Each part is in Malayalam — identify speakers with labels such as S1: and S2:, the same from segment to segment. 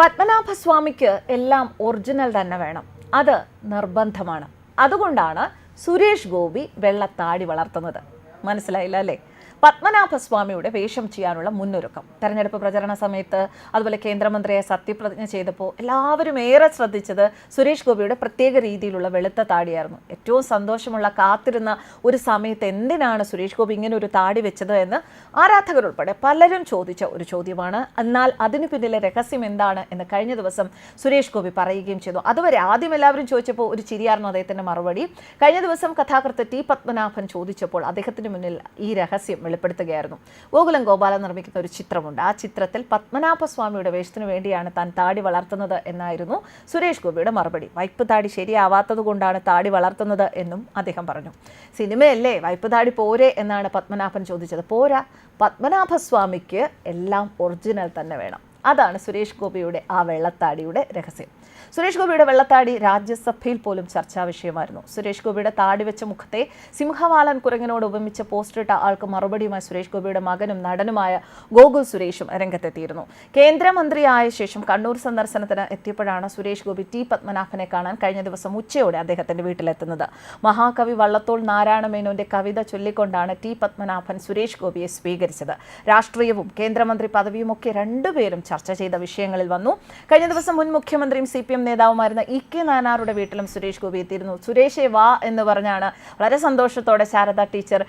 S1: പത്മനാഭസ്വാമിക്ക് എല്ലാം ഒറിജിനൽ തന്നെ വേണം. അത് നിർബന്ധമാണ്. അതുകൊണ്ടാണ് സുരേഷ് ഗോപി വെള്ളത്താടി വളർത്തുന്നത്. മനസ്സിലായില്ല അല്ലേ? പത്മനാഭസ്വാമിയുടെ വേഷം ചെയ്യാനുള്ള മുന്നൊരുക്കം. തെരഞ്ഞെടുപ്പ് പ്രചരണ സമയത്ത് അതുപോലെ കേന്ദ്രമന്ത്രിയെ സത്യപ്രതിജ്ഞ ചെയ്തപ്പോൾ എല്ലാവരും ഏറെ ശ്രദ്ധിച്ചത് സുരേഷ് ഗോപിയുടെ പ്രത്യേക രീതിയിലുള്ള വെളുത്ത താടിയായിരുന്നു. ഏറ്റവും സന്തോഷമുള്ള കാത്തിരുന്ന ഒരു സമയത്ത് എന്തിനാണ് സുരേഷ് ഗോപി ഇങ്ങനെ ഒരു താടി വെച്ചത് എന്ന് ആരാധകരുൾപ്പെടെ പലരും ചോദിച്ച ഒരു ചോദ്യമാണ്. എന്നാൽ അതിനു പിന്നിലെ രഹസ്യം എന്താണ് എന്ന് കഴിഞ്ഞ ദിവസം സുരേഷ് ഗോപി പറയുകയും ചെയ്തു. അതുവരെ ആദ്യം എല്ലാവരും ചോദിച്ചപ്പോൾ ഒരു ചിരിയായിരുന്നു അദ്ദേഹത്തിന്റെ മറുപടി. കഴിഞ്ഞ ദിവസം കഥാകൃത്ത് ടി പത്മനാഭൻ ചോദിച്ചപ്പോൾ അദ്ദേഹത്തിന് മുന്നിൽ ഈ രഹസ്യം വെളിപ്പെടുത്തുകയായിരുന്നു. ഗോകുലം ഗോപാലൻ നിർമ്മിക്കുന്ന ഒരു ചിത്രമുണ്ട്. ആ ചിത്രത്തിൽ പത്മനാഭ സ്വാമിയുടെ വേഷത്തിനു വേണ്ടിയാണ് താൻ താടി വളർത്തുന്നത് എന്നായിരുന്നു സുരേഷ് ഗോപിയുടെ മറുപടി. വൈപ്പ് താടി ശരിയാവാത്തത് കൊണ്ടാണ് താടി വളർത്തുന്നത് എന്നും അദ്ദേഹം പറഞ്ഞു. സിനിമയല്ലേ? വൈപ്പ് താടി പോരെ എന്നാണ് പത്മനാഭൻ ചോദിച്ചത്. പോരാ. പത്മനാഭസ്വാമിക്ക് എല്ലാം ഒറിജിനൽ തന്നെ വേണം. അതാണ് സുരേഷ് ഗോപിയുടെ ആ വെള്ളത്താടിയുടെ രഹസ്യം. സുരേഷ് ഗോപിയുടെ വെള്ളത്താടി രാജ്യസഭയിൽ പോലും ചർച്ചാ വിഷയമായിരുന്നു. സുരേഷ് ഗോപിയുടെ താടി വെച്ച മുഖത്തെ സിംഹവാലൻ കുരങ്ങിനോട് ഉപമിച്ച പോസ്റ്ററിട്ട ആൾക്ക് മറുപടിയുമായി സുരേഷ് ഗോപിയുടെ മകനും നടനുമായ ഗോകുൽ സുരേഷും രംഗത്തെത്തിയിരുന്നു. കേന്ദ്രമന്ത്രിയായ ശേഷം കണ്ണൂർ സന്ദർശനത്തിന് എത്തിയപ്പോഴാണ് സുരേഷ് ഗോപി ടി പത്മനാഭനെ കാണാൻ കഴിഞ്ഞ ദിവസം ഉച്ചയോടെ അദ്ദേഹത്തിന്റെ വീട്ടിലെത്തുന്നത്. മഹാകവി വള്ളത്തോൾ നാരായണ മേനോന്റെ കവിത ചൊല്ലിക്കൊണ്ടാണ് ടി പത്മനാഭൻ സുരേഷ് ഗോപിയെ സ്വീകരിച്ചത്. രാഷ്ട്രീയവും കേന്ദ്രമന്ത്രി പദവിയുമൊക്കെ രണ്ടുപേരും ചർച്ച ചെയ്ത വിഷയങ്ങളിൽ വന്നു. കഴിഞ്ഞ ദിവസം മുൻ മുഖ്യമന്ത്രിയും സി പി എം നേതാവുമായിരുന്ന ഇ കെ നാനാറുടെ വീട്ടിലും സുരേഷ് ഗോപി എത്തിയിരുന്നു. സുരേഷെ വാ എന്ന് പറഞ്ഞാണ് വളരെ സന്തോഷത്തോടെ ശാരദ ടീച്ചർ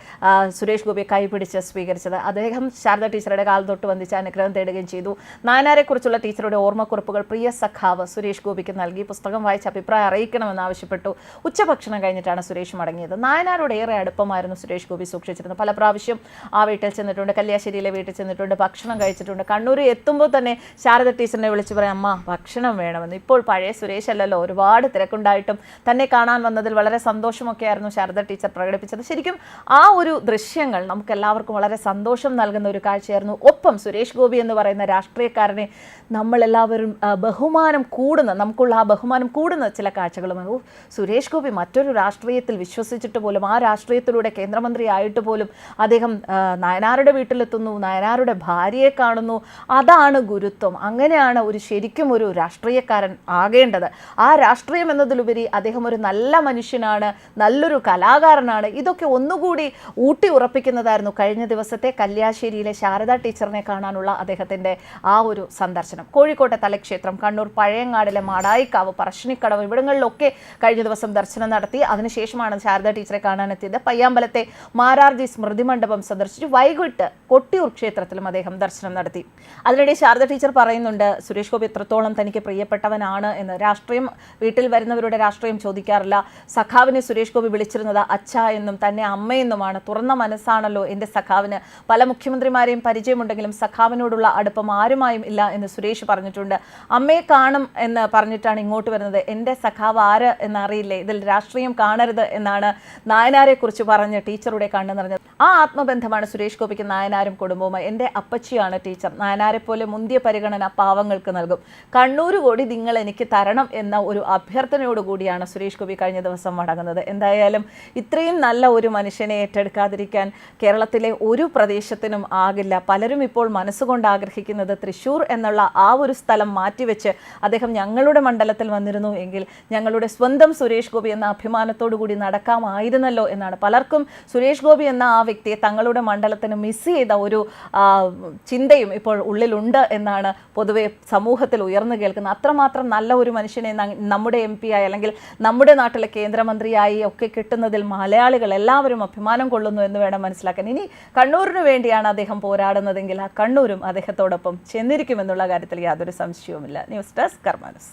S1: സുരേഷ് ഗോപിയെ കൈപിടിച്ച് സ്വീകരിച്ചത്. അദ്ദേഹം ശാരദ ടീച്ചറുടെ കാൽ തൊട്ട് വന്നിച്ച് അനുഗ്രഹം തേടുകയും ചെയ്തു. നാനാരെക്കുറിച്ചുള്ള ടീച്ചറുടെ ഓർമ്മക്കുറിപ്പുകൾ പ്രിയ സഖാവ് സുരേഷ് ഗോപിക്ക് നൽകി. പുസ്തകം വായിച്ച് അഭിപ്രായം അറിയിക്കണമെന്ന് ആവശ്യപ്പെട്ടു. ഉച്ചഭക്ഷണം കഴിഞ്ഞിട്ടാണ് സുരേഷ് മടങ്ങിയത്. നായനാരോട് ഏറെ അടുപ്പമായിരുന്നു സുരേഷ് ഗോപി സൂക്ഷിച്ചിരുന്നത്. പല പ്രാവശ്യം ആ വീട്ടിൽ ചെന്നിട്ടുണ്ട് കല്യാശ്ശേരിയിലെ വീട്ടിൽ ചെന്നിട്ടുണ്ട് ഭക്ഷണം കഴിച്ചിട്ടുണ്ട്. കണ്ണൂർ എത്തുമ്പോൾ തന്നെ ശാരദ ടീച്ചറിനെ വിളിച്ച് പറയാം അമ്മ ഭക്ഷണം വേണമെന്ന്. ഇപ്പോൾ പഴയ സുരേഷ് അല്ലല്ലോ ഒരുപാട് തിരക്കുണ്ടായിട്ടും തന്നെ കാണാൻ വന്നതിൽ വളരെ സന്തോഷമൊക്കെ ആയിരുന്നു ശാരദ ടീച്ചർ പ്രകടിപ്പിച്ചത്. ശരിക്കും ആ ഒരു ദൃശ്യങ്ങൾ നമുക്ക് എല്ലാവർക്കും വളരെ സന്തോഷം നൽകുന്ന ഒരു കാഴ്ചയായിരുന്നു. ഒപ്പം സുരേഷ് ഗോപി എന്ന് പറയുന്ന രാഷ്ട്രീയക്കാരനെ നമ്മളെല്ലാവരും ബഹുമാനം കൂടുന്ന നമുക്കുള്ള ആ ബഹുമാനം കൂടുന്ന ചില കാഴ്ചകളുമാണ് ഓ സുരേഷ് ഗോപി മറ്റൊരു രാഷ്ട്രീയത്തിൽ വിശ്വസിച്ചിട്ട് പോലും ആ രാഷ്ട്രീയത്തിലൂടെ കേന്ദ്രമന്ത്രി ആയിട്ട് പോലും അദ്ദേഹം നയനാരുടെ വീട്ടിലെത്തുന്നു നയനാരുടെ ഭാര്യയെ കാണുന്നു. അതാണ് ഗുരുത്വം. അങ്ങനെയാണ് ഒരു ശരിക്കും ഒരു രാഷ്ട്രീയക്കാരൻ ആകേണ്ടത്. ആ രാഷ്ട്രീയം എന്നതിലുപരി അദ്ദേഹം ഒരു നല്ല മനുഷ്യനാണ് നല്ലൊരു കലാകാരനാണ്. ഇതൊക്കെ ഒന്നുകൂടി ഊട്ടി ഉറപ്പിക്കുന്നതായിരുന്നു കഴിഞ്ഞ ദിവസത്തെ കല്യാശ്ശേരിയിലെ ശാരദ ടീച്ചറിനെ കാണാനുള്ള അദ്ദേഹത്തിന്റെ ആ ഒരു സന്ദർശനം. കോഴിക്കോട്ടെ തലക്ഷേത്രം കണ്ണൂർ പഴയങ്ങാടിലെ മാടായിക്കാവ് പറശ്ശിനിക്കടവ് ഇവിടങ്ങളിലൊക്കെ കഴിഞ്ഞ ദിവസം ദർശനം നടത്തി. അതിനുശേഷമാണ് ശാരദ ടീച്ചറെ കാണാനെത്തിയത്. പയ്യാമ്പലത്തെ മാരാർജി സ്മൃതി മണ്ഡപം സന്ദർശിച്ച് വൈകിട്ട് കൊട്ടിയൂർ ക്ഷേത്രത്തിലും അദ്ദേഹം ദർശനം നടത്തി. അതിനിടെ ശാരദ ടീച്ചർ പറയുന്നുണ്ട് സുരേഷ് ഗോപി എത്രത്തോളം തനിക്ക് പ്രിയപ്പെട്ടവനാണ് എന്ന്. രാഷ്ട്രീയം വീട്ടിൽ വരുന്നവരുടെ രാഷ്ട്രീയം ചോദിക്കാറില്ല. സഖാവിനെ സുരേഷ് ഗോപി വിളിച്ചിരുന്നത് അച്ഛ എന്നും തന്നെ അമ്മയെന്നുമാണ് തുറന്ന മനസ്സാണല്ലോ എന്റെ സഖാവിന്. പല മുഖ്യമന്ത്രിമാരെയും പരിചയമുണ്ടെങ്കിലും സഖാവിനോടുള്ള അടുപ്പം ആരുമായും ഇല്ല എന്ന് സുരേഷ് പറഞ്ഞിട്ടുണ്ട്. അമ്മയെ കാണും എന്ന് പറഞ്ഞിട്ടാണ് ഇങ്ങോട്ട് വരുന്നത്. എന്റെ സഖാവ് ആര് എന്നറിയില്ലേ? ഇതിൽ രാഷ്ട്രീയം കാണരുത് എന്നാണ് നായനാരെ കുറിച്ച് പറഞ്ഞ് ടീച്ചറുടെ കണ്ണു നിറഞ്ഞത്. ആ ആത്മബന്ധമാണ് സുരേഷ് ഗോപിക്ക് നായനാരും കുടുംബവുമായി. എന്റെ അപ്പച്ചിയാണ് ടീച്ചർ. നായനാരെ പോലെ മുന്തിയ പരിഗണന പാവങ്ങൾക്ക് നൽകും. കണ്ണൂർ കൂടി നിങ്ങൾ എനിക്ക് തരണം എന്ന ഒരു അഭ്യർത്ഥനയോടുകൂടിയാണ് സുരേഷ് ഗോപി കഴിഞ്ഞ ദിവസം മടങ്ങുന്നത് എന്തായാലും ഇത്രയും നല്ല ഒരു മനുഷ്യനെ ഏറ്റെടുക്കാതിരിക്കാൻ കേരളത്തിലെ ഒരു പ്രദേശത്തിനും ആകില്ല. പലരും ഇപ്പോൾ മനസ്സുകൊണ്ട് ആഗ്രഹിക്കുന്നത് തൃശ്ശൂർ എന്നുള്ള ആ ഒരു സ്ഥലം മാറ്റിവെച്ച് അദ്ദേഹം ഞങ്ങളുടെ മണ്ഡലത്തിൽ വന്നിരുന്നു എങ്കിൽ ഞങ്ങളുടെ സ്വന്തം സുരേഷ് ഗോപി എന്ന അഭിമാനത്തോടു കൂടി നടക്കാമായിരുന്നല്ലോ എന്നാണ്. പലർക്കും സുരേഷ് ഗോപി എന്ന ആ വ്യക്തിയെ തങ്ങളുടെ മണ്ഡലത്തിന് മിസ് ചെയ്ത ഒരു ചിന്തയും ഇപ്പോൾ ഉള്ളിലുണ്ട് എന്നാണ് പൊതുവെ സമൂഹത്തിൽ ഉയർന്നു കേൾക്കുന്നത്. അത്രമാത്രം നല്ല ഒരു മനുഷ്യനെ നമ്മുടെ എം പി ആയി അല്ലെങ്കിൽ നമ്മുടെ നാട്ടിലെ കേന്ദ്രമന്ത്രിയായി ഒക്കെ കിട്ടുന്നതിൽ മലയാളികൾ എല്ലാവരും അഭിമാനം കൊള്ളുന്നു എന്ന് വേണം മനസ്സിലാക്കാൻ. ഇനി കണ്ണൂരിന് വേണ്ടിയാണ് അദ്ദേഹം പോരാടുന്നതെങ്കിൽ ആ കണ്ണൂരും അദ്ദേഹത്തോടൊപ്പം ചെന്നിരിക്കുമെന്നുള്ള കാര്യത്തിൽ യാതൊരു സംശയവുമില്ല. News desk കർമാനസ്.